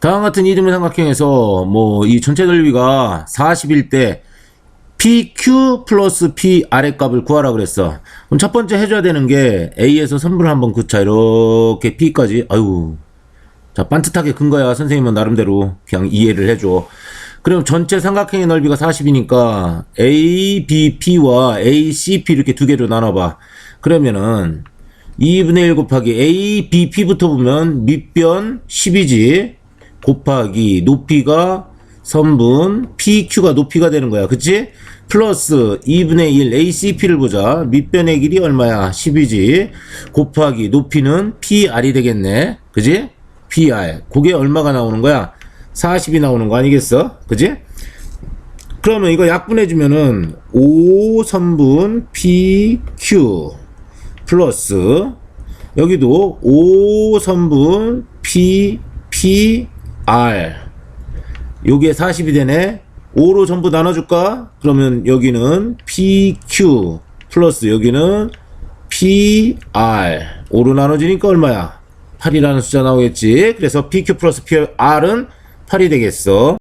다음 같은 이등분 삼각형에서 뭐 이 전체 넓이가 40일 때 PQ 플러스 P 아래 값을 구하라 그랬어. 그럼 첫 번째 해줘야 되는 게 A에서 선분을 한번 긋자. 이렇게 P까지. 아유. 자, 반듯하게 근 거야. 선생님은 나름대로 그냥 이해를 해줘. 그럼 전체 삼각형의 넓이가 40이니까 ABP와 ACP 이렇게 두 개로 나눠봐. 그러면은 2분의 1 곱하기 ABP부터 보면 밑변 10이지. 곱하기 높이가 선분 PQ가 높이가 되는 거야. 그치? 플러스 2분의 1 ACP를 보자. 밑변의 길이 얼마야? 10이지. 곱하기 높이는 PR이 되겠네. 그지? PR. 그게 얼마가 나오는 거야? 40이 나오는 거 아니겠어? 그지? 그러면 이거 약분해주면은 5선분 PQ 플러스 여기도 5선분 P, PR 요게 40이 되네. 5로 전부 나눠줄까? 그러면 여기는 PQ 플러스 여기는 PR 5로 나눠지니까 얼마야? 8이라는 숫자 나오겠지. 그래서 PQ 플러스 PR은 8이 되겠어